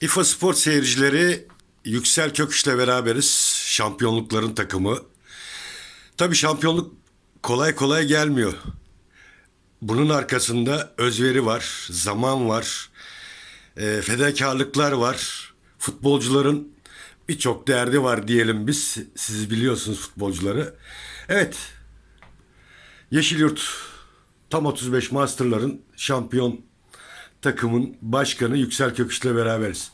İFA Spor seyircileri Yüksel Köküş'le beraberiz. Şampiyonlukların takımı. Tabii şampiyonluk kolay kolay gelmiyor. Bunun arkasında özveri var, zaman var, e, fedakarlıklar var. Futbolcuların birçok derdi var diyelim biz. Siz biliyorsunuz futbolcuları. Evet, Yeşilyurt tam 35 Master'ların şampiyon takımın başkanı Yüksel Köküş'le beraberiz.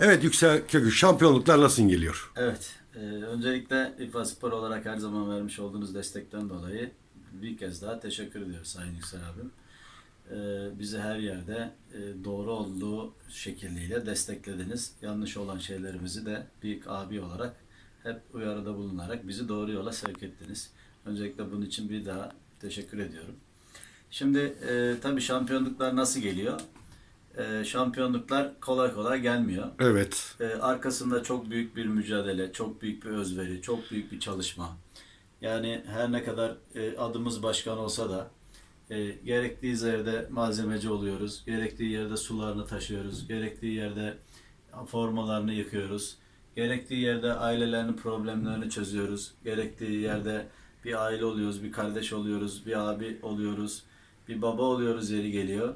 Evet Yüksel Köküş şampiyonluklar nasıl geliyor? Evet. e, öncelikle İFA Spor olarak her zaman vermiş olduğunuz destekten dolayı bir kez daha teşekkür ediyoruz Sayın Yüksel abim. E, bizi her yerde e, doğru olduğu şekliyle desteklediniz. Yanlış olan şeylerimizi de büyük abi olarak hep uyarıda bulunarak bizi doğru yola sevk ettiniz. Öncelikle bunun için bir daha teşekkür ediyorum. Şimdi e, tabii şampiyonluklar nasıl geliyor? E, şampiyonluklar kolay kolay gelmiyor. Evet. Ee, arkasında çok büyük bir mücadele, çok büyük bir özveri, çok büyük bir çalışma. Yani her ne kadar e, adımız başkan olsa da e, gerektiği yerde malzemeci oluyoruz, gerektiği yerde sularını taşıyoruz, gerektiği yerde formalarını yıkıyoruz, gerektiği yerde ailelerin problemlerini çözüyoruz, gerektiği yerde bir aile oluyoruz, bir kardeş oluyoruz, bir abi oluyoruz, bir baba oluyoruz yeri geliyor.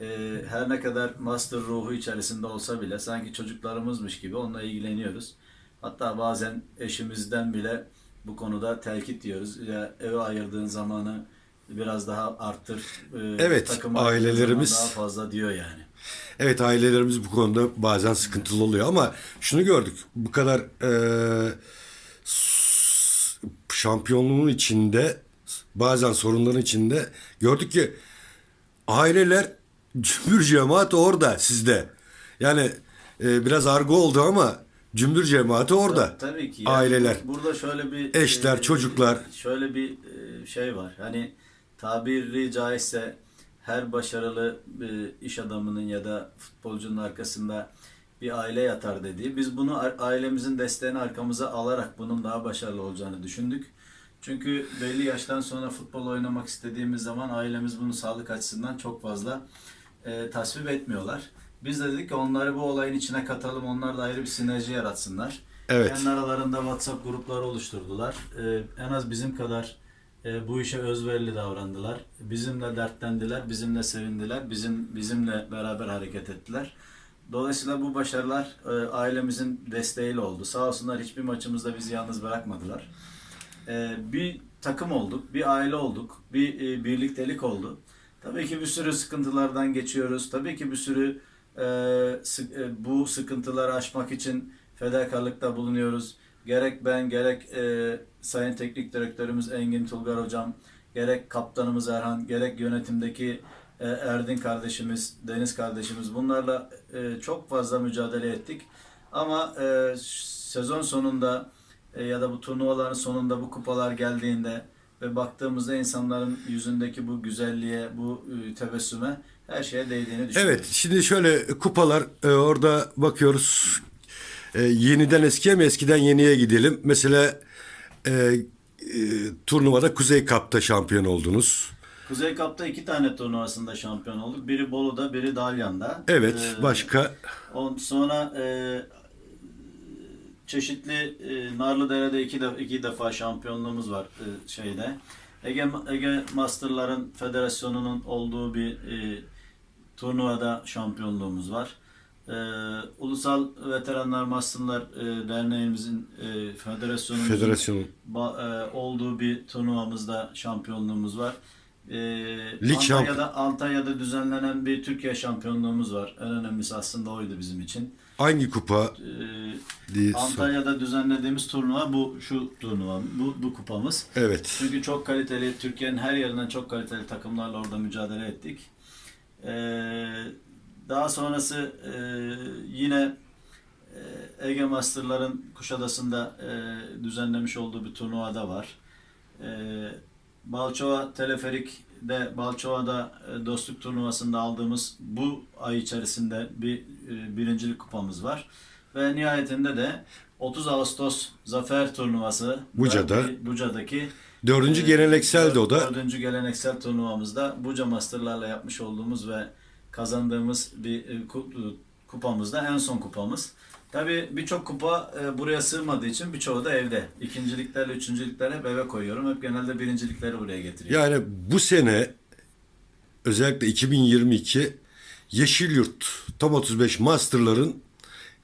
Ee, her ne kadar master ruhu içerisinde olsa bile sanki çocuklarımızmış gibi onunla ilgileniyoruz. Hatta bazen eşimizden bile bu konuda telkit diyoruz. Ya eve ayırdığın zamanı biraz daha arttır. e, Evet, ailelerimiz- daha fazla diyor yani. Evet ailelerimiz bu konuda bazen sıkıntılı oluyor ama şunu gördük. Bu kadar e, şampiyonluğun içinde bazen sorunların içinde gördük ki aileler cümbür cemaat orada sizde. Yani e, biraz argo oldu ama cümbür cemaati orada. Tabii, tabii ki. Aileler. Burada şöyle bir Eşler, çocuklar. Şöyle bir e, şey var. Hani tabiri caizse her başarılı e, iş adamının ya da futbolcunun arkasında bir aile yatar dediği. Biz bunu ailemizin desteğini arkamıza alarak bunun daha başarılı olacağını düşündük. Çünkü belli yaştan sonra futbol oynamak istediğimiz zaman ailemiz bunu sağlık açısından çok fazla e, tasvip etmiyorlar. Biz de dedik ki onları bu olayın içine katalım. Onlar da ayrı bir sinerji yaratsınlar. Evet. Kendi aralarında WhatsApp grupları oluşturdular. Ee, en az bizim kadar e, bu işe özverili davrandılar. Bizimle dertlendiler, bizimle sevindiler, bizim bizimle beraber hareket ettiler. Dolayısıyla bu başarılar e, ailemizin desteğiyle oldu. Sağ olsunlar hiçbir maçımızda bizi yalnız bırakmadılar. E, bir takım olduk, bir aile olduk, bir e, birliktelik oldu. Tabii ki bir sürü sıkıntılardan geçiyoruz. Tabii ki bir sürü e, e, bu sıkıntıları aşmak için fedakarlıkta bulunuyoruz. Gerek ben, gerek e, Sayın Teknik Direktörümüz Engin Tulgar Hocam, gerek kaptanımız Erhan, gerek yönetimdeki e, Erdin kardeşimiz, Deniz kardeşimiz bunlarla e, çok fazla mücadele ettik. Ama e, sezon sonunda e, ya da bu turnuvaların sonunda bu kupalar geldiğinde ve baktığımızda insanların yüzündeki bu güzelliğe, bu e, tebessüme her şeye değdiğini düşünüyorum. Evet şimdi şöyle kupalar e, orada bakıyoruz E, yeniden eskiye mi eskiden yeniye gidelim. Mesela e, e, turnuvada Kuzey Cup'ta şampiyon oldunuz. Kuzey Kap'ta iki tane turnuvasında şampiyon olduk. Biri Bolu'da, biri Dalyan'da. Evet Ee, başka On, sonra e, çeşitli e, Narlıdere'de iki, de, iki defa şampiyonluğumuz var e, şeyde. Ege, Ege Master'ların federasyonunun olduğu bir e, turnuvada şampiyonluğumuz var. E, Ulusal Veteranlar Master'lar e, Derneğimizin e, federasyonumuzun federasyonun ba- e, olduğu bir turnuvamızda şampiyonluğumuz var. Lig şamp- Antalya'da, Antalya'da düzenlenen bir Türkiye şampiyonluğumuz var. En önemlisi aslında oydu bizim için. hangi kupa E, diye sor- Antalya'da düzenlediğimiz turnuva bu şu turnuva bu, bu kupamız. Evet. Çünkü çok kaliteli Türkiye'nin her yerinden çok kaliteli takımlarla orada mücadele ettik. E, daha sonrası e, yine e, Ege Master'ların Kuşadası'nda e, düzenlemiş olduğu bir turnuvada var. E, Balçova Teleferik'de Balçova'da e, dostluk turnuvasında aldığımız bu ay içerisinde bir e, birincilik kupamız var. Ve nihayetinde de 30 Ağustos Zafer Turnuvası Buca'da. Buca'daki Dördüncü e, gelenekseldi o da. Dördüncü geleneksel turnuvamızda Buca Master'larla yapmış olduğumuz ve kazandığımız bir e, ku- kupamız da en son kupamız. Tabii birçok kupa e, buraya sığmadığı için birçoğu da evde. İkinciliklerle, üçüncülükler hep eve koyuyorum. Hep genelde birincilikleri buraya getiriyorum. Yani bu sene özellikle 2022 Yeşilyurt Tam 35 Master'ların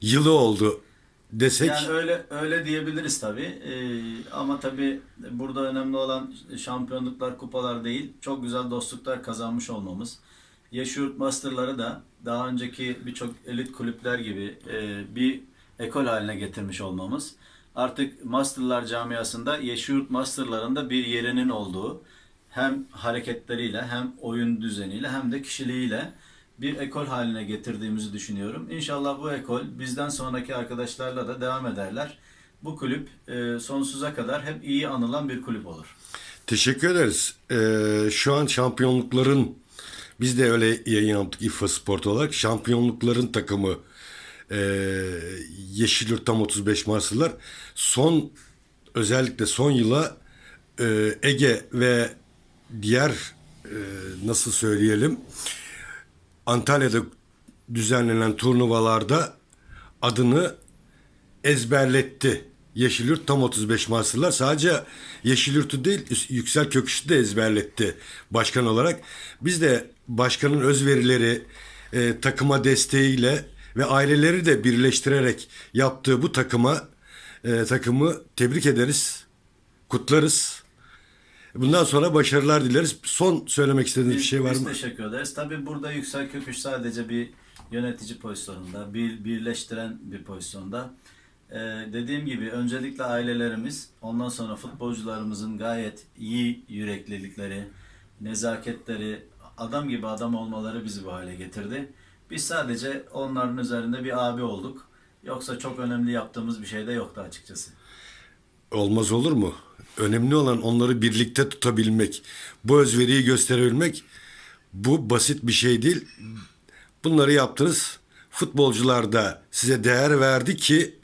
yılı oldu desek Yani öyle öyle diyebiliriz tabii. Ee, ama tabii burada önemli olan şampiyonluklar, kupalar değil. Çok güzel dostluklar kazanmış olmamız. Yeşilyurt Master'ları da daha önceki birçok elit kulüpler gibi e, bir ekol haline getirmiş olmamız. Artık Master'lar camiasında Yeşilyurt Master'larında bir yerinin olduğu hem hareketleriyle hem oyun düzeniyle hem de kişiliğiyle bir ekol haline getirdiğimizi düşünüyorum. İnşallah bu ekol bizden sonraki arkadaşlarla da devam ederler. Bu kulüp e, sonsuza kadar hep iyi anılan bir kulüp olur. Teşekkür ederiz. Ee, şu an şampiyonlukların biz de öyle yayın yaptık İFA Sport olarak. Şampiyonlukların takımı e, Yeşilyurt Tam 35 Marslılar son özellikle son yıla e, Ege ve diğer e, nasıl söyleyelim Antalya'da düzenlenen turnuvalarda adını ezberletti. Yeşilyurt tam 35 Marslılar sadece Yeşilyurt'u değil Yüksel Köküş'ü de ezberletti başkan olarak. Biz de başkanın özverileri e, takıma desteğiyle ve aileleri de birleştirerek yaptığı bu takıma e, takımı tebrik ederiz, kutlarız. Bundan sonra başarılar dileriz. Son söylemek istediğiniz bir Biz- şey var biz mı? teşekkür ederiz. Tabii burada Yüksel Köküş sadece bir yönetici pozisyonunda, bir birleştiren bir pozisyonda. Ee, dediğim gibi öncelikle ailelerimiz, ondan sonra futbolcularımızın gayet iyi yüreklilikleri, nezaketleri, adam gibi adam olmaları bizi bu hale getirdi. Biz sadece onların üzerinde bir abi olduk. Yoksa çok önemli yaptığımız bir şey de yoktu açıkçası. Olmaz olur mu? Önemli olan onları birlikte tutabilmek, bu özveriyi gösterebilmek. Bu basit bir şey değil. Bunları yaptınız. Futbolcular da size değer verdi ki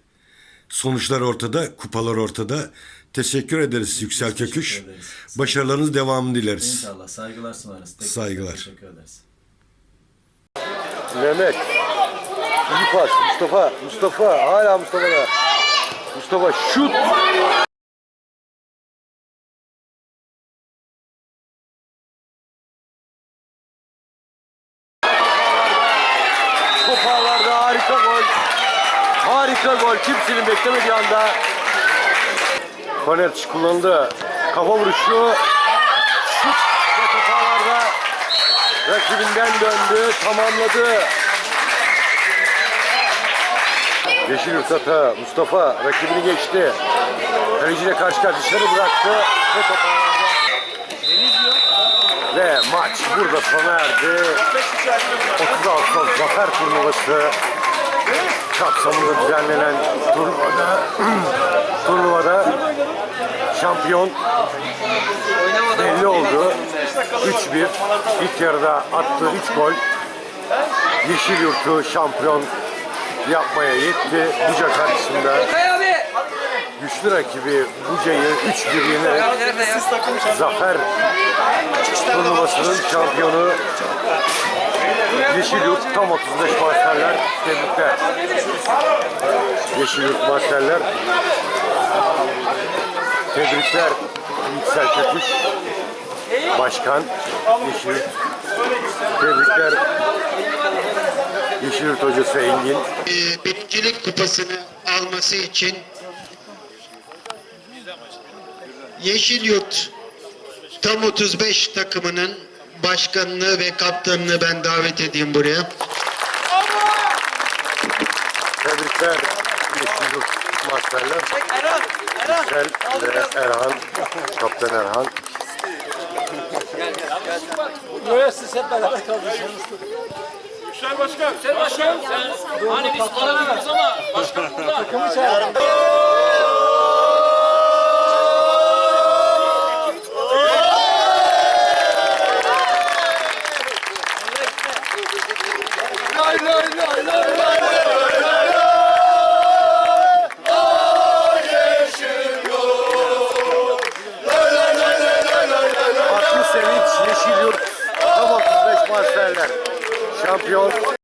sonuçlar ortada, kupalar ortada. Teşekkür ederiz Yüksel teşekkür Köküş. ederiz. Başarılarınız devamını dileriz. İnşallah saygılar sunarız. Tekrar Saygılar. Teşekkür ederiz. Mehmet. İyi pas. Mustafa. Mustafa. Hala Mustafa'da. Mustafa şut. Harika gol. Kimsenin beklemediği anda. Korner kullanıldı. Kafa vuruşu. Şut ve toparlarda rakibinden döndü, tamamladı. Yeşil Yurtata, Mustafa rakibini geçti. Kaleciyle karşı karşıya bıraktı ve toparlandı. Ve maç burada sona erdi. 30 Ağustos Zafer Turnuvası kapsamında düzenlenen turnuvada turnuvada şampiyon belli oldu. 3-1 ilk yarıda attığı 3 gol Yeşil Yurt'u şampiyon yapmaya yetti. Buca karşısında güçlü rakibi Buca'yı 3-1 yenerek zafer turnuvasının şampiyonu Yeşil Yurt tam 35 masterler tebrikler. Yeşil Yurt masterler. Tebrikler Yüksel Köpüş Başkan Yeşil Tebrikler Yeşil Yurt Hocası Engin. E, birincilik kupasını alması için Yeşilyurt tam 35 takımının başkanını ve kaptanını ben davet edeyim buraya. Tebrikler Yeşil Yurt Masterler Yüksel ve Erhan Kaptan Erhan Yüksel Başkan. Yüksel Başkan. Sen, hani biz aramıyoruz ama başkan burada. Farklı Sevinç Yeşil Yurt Tam 35 Masterler Şampiyon